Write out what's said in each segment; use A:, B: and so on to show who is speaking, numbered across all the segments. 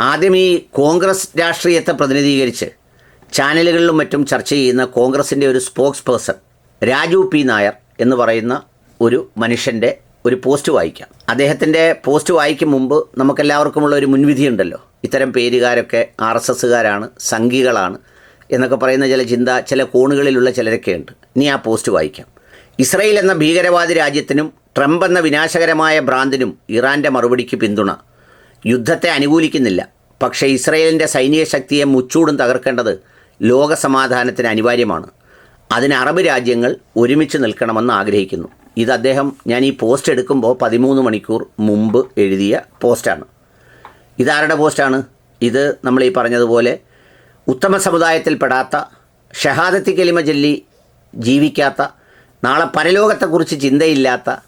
A: ആദ്യം ഈ കോൺഗ്രസ് രാഷ്ട്രീയത്തെ പ്രതിനിധീകരിച്ച് ചാനലുകളിലും മറ്റും ചർച്ച ചെയ്യുന്ന കോൺഗ്രസിന്റെ ഒരു spokesperson Raju P Nair എന്ന് പറയുന്ന ഒരു മനുഷ്യന്റെ ഒരു പോസ്റ്റ് വായിക്കാം. അദ്ദേഹത്തിന്റെ പോസ്റ്റ് വായിക്കും മുമ്പ് നമുക്കെല്ലാവർക്കുമുള്ള ഒരു മുൻവിധിയുണ്ടല്ലോ. ഇത്തരം പേരുകാരൊക്കെ ആർ എസ് എസ്സുകാരാണ് സംഘികളാണ് എന്നൊക്കെ പറയുന്ന ചില ചിന്ത ചില കോണുകളിലുള്ള ചിലരൊക്കെയുണ്ട് ഇനി ആ പോസ്റ്റ് വായിക്കാം. ഇസ്രയേൽ എന്ന ഭീകരവാദി രാജ്യത്തിനും ട്രംപ് എന്ന വിനാശകരമായ ഭ്രാന്തിനും ഇറാന്റെ മറുപടിക്ക് പിന്തുണ യുദ്ധത്തെ അനുകൂലിക്കുന്നില്ല. പക്ഷേ ഇസ്രയേലിന്റെ സൈനിക ശക്തിയെ മുച്ചൂടും തകർക്കേണ്ടത് ലോക സമാധാനത്തിന് അനിവാര്യമാണ്. അതിന് അറബ് രാജ്യങ്ങൾ ഒരുമിച്ച് നിൽക്കണമെന്ന് ആഗ്രഹിക്കുന്നു. ഇത് അദ്ദേഹം ഞാൻ ഈ പോസ്റ്റ് എടുക്കുമ്പോൾ പതിമൂന്ന് മണിക്കൂർ മുമ്പ് എഴുതിയ പോസ്റ്റാണ്. ഇതാരുടെ പോസ്റ്റാണ്? ഇത് നമ്മൾ ഈ പറഞ്ഞതുപോലെ ഉത്തമ സമുദായത്തിൽപ്പെടാത്ത ഷഹാദത്തി കലിമ ചൊല്ലി ജീവിക്കാത്ത നാളെ പരലോകത്തെക്കുറിച്ച് ചിന്തയില്ലാത്ത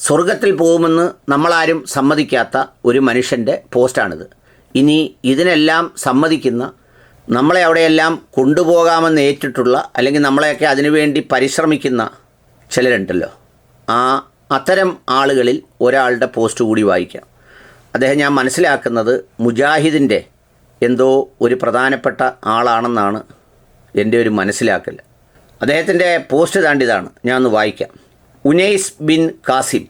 A: സ്വർഗത്തിൽ പോകുമെന്ന് നമ്മളാരും സമ്മതിക്കാത്ത ഒരു മനുഷ്യന്റെ പോസ്റ്റാണിത്. ഇനി ഇതിനെല്ലാം സമ്മതിക്കുന്ന നമ്മളെ അവിടെയെല്ലാം കൊണ്ടുപോകാമെന്ന് ഏറ്റിട്ടുള്ള അല്ലെങ്കിൽ നമ്മളെയൊക്കെ അതിനുവേണ്ടി പരിശ്രമിക്കുന്ന ചിലരുണ്ടല്ലോ. ആ അത്തരം ആളുകളിൽ ഒരാളുടെ പോസ്റ്റ് കൂടി വായിക്കാം. അദ്ദേഹം ഞാൻ മനസ്സിലാക്കുന്നത് മുജാഹിദിന്റെ എന്തോ ഒരു പ്രധാനപ്പെട്ട ആളാണെന്നാണ് എന്റെ ഒരു മനസ്സിലാക്കൽ. അദ്ദേഹത്തിന്റെ പോസ്റ്റ് താണ്ടിതാണ് ഞാൻ ഒന്ന് വായിക്കാം. Unais bin Kasim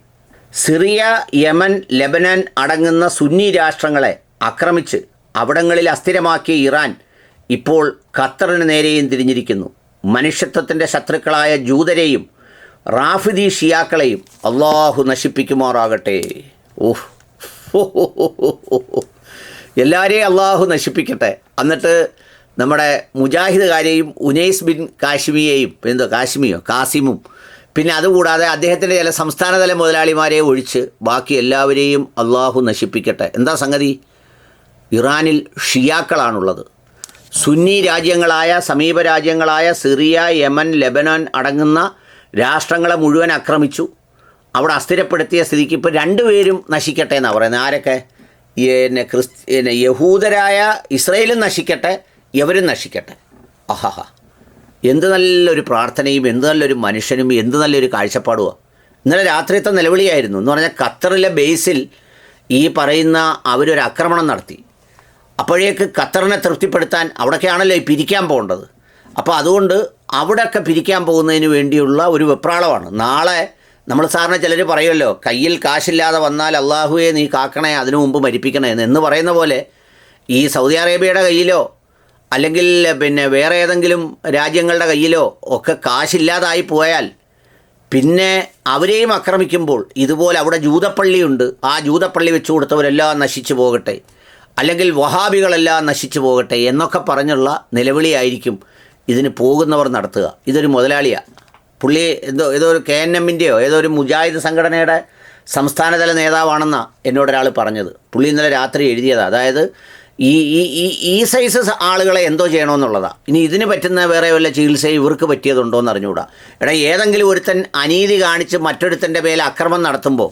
A: Syria Yemen Lebanon അടങ്ങുന്ന സുന്നി രാഷ്ട്രങ്ങളെ ആക്രമിച്ച് അവിടങ്ങളിൽ അസ്ഥിരമാക്കിയ ഇറാൻ ഇപ്പോൾ ഖത്തറിന് നേരെയും തിരിഞ്ഞിരിക്കുന്നു. മനുഷ്യത്വത്തിന്റെ ശത്രുക്കളായ ജൂതരെയും റാഫിദി ഷിയാക്കളെയും അള്ളാഹു നശിപ്പിക്കുമാറാകട്ടെ. ഓഹ്. എല്ലാവരെയും അള്ളാഹു നശിപ്പിക്കട്ടെ. എന്നിട്ട് നമ്മുടെ മുജാഹിദുകാരെയും ഉനൈസ് ബിൻ കാശ്മിയെയും എന്തോ കാശ്മിയോ? കാസിമും പിന്നെ അതുകൂടാതെ അദ്ദേഹത്തിന്റെ ചില സംസ്ഥാനതല മുതലാളിമാരെ ഒഴിച്ച് ബാക്കി എല്ലാവരെയും അള്ളാഹു നശിപ്പിക്കട്ടെ. എന്താ സംഗതി? ഇറാനിൽ ഷിയാക്കളാണുള്ളത്. സുന്നി രാജ്യങ്ങളായ സമീപ രാജ്യങ്ങളായ സിറിയ യമൻ ലെബനൻ അടങ്ങുന്ന രാഷ്ട്രങ്ങളെ മുഴുവൻ ആക്രമിച്ചു. അവിടെ അസ്ഥിരപ്പെടുത്തിയ സ്ഥിതിക്ക് ഇപ്പോൾ രണ്ടുപേരും നശിക്കട്ടെ എന്നാണ് പറയുന്നത്. ആരൊക്കെ? എന്നെ പിന്നെ ക്രിസ് യഹൂദരായ ഇസ്രയേലും നശിക്കട്ടെ എവരും നശിക്കട്ടെ. അഹഹ. എന്ത് നല്ലൊരു പ്രാർത്ഥനയും എന്ത് നല്ലൊരു മനുഷ്യനും എന്ത് നല്ലൊരു കാഴ്ചപ്പാടുമാണ് ഇന്നലെ രാത്രിയത്തെ നിലവിളിയായിരുന്നു. എന്ന് പറഞ്ഞാൽ ഖത്തറിലെ ബേസിൽ ഈ പറയുന്ന അവരൊരു ആക്രമണം നടത്തി. അപ്പോഴേക്ക് ഖത്തറിനെ തൃപ്തിപ്പെടുത്താൻ അവിടേക്കാണല്ലോ ഈ പിരിക്കാൻ പോകേണ്ടത്. അപ്പോൾ അതുകൊണ്ട് അവിടെയൊക്കെ പിരിക്കാൻ പോകുന്നതിന് വേണ്ടിയുള്ള ഒരു വെപ്രാളമാണ്. നാളെ നമ്മൾ സാറിന് ചിലർ പറയുമല്ലോ കയ്യിൽ കാശില്ലാതെ വന്നാൽ അള്ളാഹുവെ നീ കാക്കണേ അതിനു മുമ്പ് മരിപ്പിക്കണേ എന്ന് പറയുന്ന പോലെ ഈ സൗദി അറേബ്യയുടെ കയ്യിലോ അല്ലെങ്കിൽ പിന്നെ വേറെ ഏതെങ്കിലും രാജ്യങ്ങളുടെ കയ്യിലോ ഒക്കെ കാശില്ലാതായി പോയാൽ പിന്നെ അവരെയും ആക്രമിക്കുമ്പോൾ ഇതുപോലെ അവിടെ ജൂതപ്പള്ളിയുണ്ട്. ആ ജൂതപ്പള്ളി വെച്ചു കൊടുത്തവരെല്ലാം നശിച്ചു പോകട്ടെ. അല്ലെങ്കിൽ വഹാബികളെല്ലാം നശിച്ചു പോകട്ടെ എന്നൊക്കെ പറഞ്ഞുള്ള നിലവിളിയായിരിക്കും ഇതിന് പോകുന്നവർ നടത്തുക. ഇതൊരു മുതലാളിയാണ് പുള്ളി എന്തോ ഏതോ ഒരു കെ എൻ എമ്മിന്റെയോ ഏതോ ഒരു മുജാഹിദ് സംഘടനയുടെ സംസ്ഥാനതല നേതാവാണെന്നാണ് എന്നോടൊരാൾ പറഞ്ഞത്. പുള്ളി ഇന്നലെ രാത്രി എഴുതിയതാണ് അതായത് ഈ ഈ ഈ ഈ സൈസ് ആളുകളെ എന്തോ ചെയ്യണമെന്നുള്ളതാണ് ഇനി ഇതിന് പറ്റുന്ന വേറെ വല്ല ചികിത്സ ഇവർക്ക് പറ്റിയതുണ്ടോ എന്ന് അറിഞ്ഞുകൂടാ. എടാ ഏതെങ്കിലും ഒരുത്തൻ അനീതി കാണിച്ച് മറ്റൊരുത്തന്റെ പേരിൽ അക്രമം നടത്തുമ്പോൾ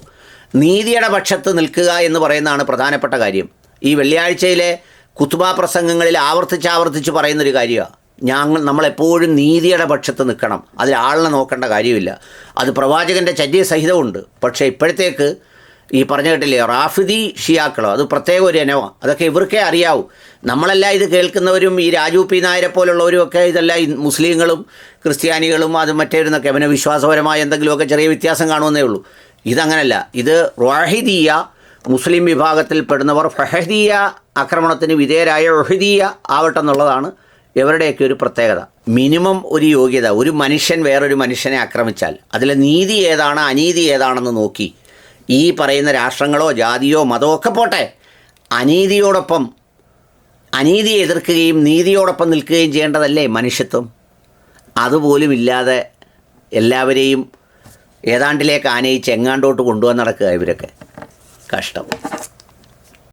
A: നീതിയുടെ പക്ഷത്ത് നിൽക്കുക എന്ന് പറയുന്നതാണ് പ്രധാനപ്പെട്ട കാര്യം. ഈ വെള്ളിയാഴ്ചയിലെ കുത്തുബ പ്രസംഗങ്ങളിൽ ആവർത്തിച്ച് ആവർത്തിച്ച് പറയുന്നൊരു കാര്യമാണ് ഞങ്ങൾ നമ്മളെപ്പോഴും നീതിയുടെ പക്ഷത്ത് നിൽക്കണം. അതിൽ ആളിനെ നോക്കേണ്ട കാര്യമില്ല. അത് പ്രവാചകന്റെ ചര്യ സഹിതമുണ്ട് പക്ഷേ ഇപ്പോഴത്തേക്ക് ഈ പറഞ്ഞ കേട്ടില്ലേ റാഫിദി ഷിയാക്കളോ? അത് പ്രത്യേക ഒരു ഇനമാണ് അതൊക്കെ ഇവർക്കേ അറിയാവൂ. നമ്മളെല്ലാം ഇത് കേൾക്കുന്നവരും ഈ രാജു പി നായരെ പോലുള്ളവരും ഒക്കെ ഇതെല്ലാം മുസ്ലിങ്ങളും ക്രിസ്ത്യാനികളും അത് മറ്റേരുന്നൊക്കെ അവനെ വിശ്വാസപരമായ എന്തെങ്കിലുമൊക്കെ ചെറിയ വ്യത്യാസം കാണുമെന്നേ ഉള്ളൂ. ഇതങ്ങനല്ല. ഇത് റാഹിദീയ മുസ്ലിം വിഭാഗത്തിൽപ്പെടുന്നവർ ഫഹദീയ ആക്രമണത്തിന് വിധേയരായ റൊഹിദീയ ആവട്ടെ എന്നുള്ളതാണ് ഇവരുടെയൊക്കെ ഒരു പ്രത്യേകത. മിനിമം ഒരു യോഗ്യത. ഒരു മനുഷ്യൻ വേറൊരു മനുഷ്യനെ ആക്രമിച്ചാൽ അതിലെ നീതി ഏതാണ് അനീതി ഏതാണെന്ന് നോക്കി ഈ പറയുന്ന രാഷ്ട്രങ്ങളോ ജാതിയോ മതമോ ഒക്കെ പോട്ടെ അനീതിയോടൊപ്പം അനീതിയെ എതിർക്കുകയും നീതിയോടൊപ്പം നിൽക്കുകയും ചെയ്യേണ്ടതല്ലേ മനുഷ്യത്വം? അതുപോലും ഇല്ലാതെ എല്ലാവരെയും ഏതാണ്ടിലേക്ക് ആനയിച്ച് എങ്ങാണ്ടോട്ട് കൊണ്ടുവന്ന് നടക്കുക ഇവരൊക്കെ. കഷ്ടം.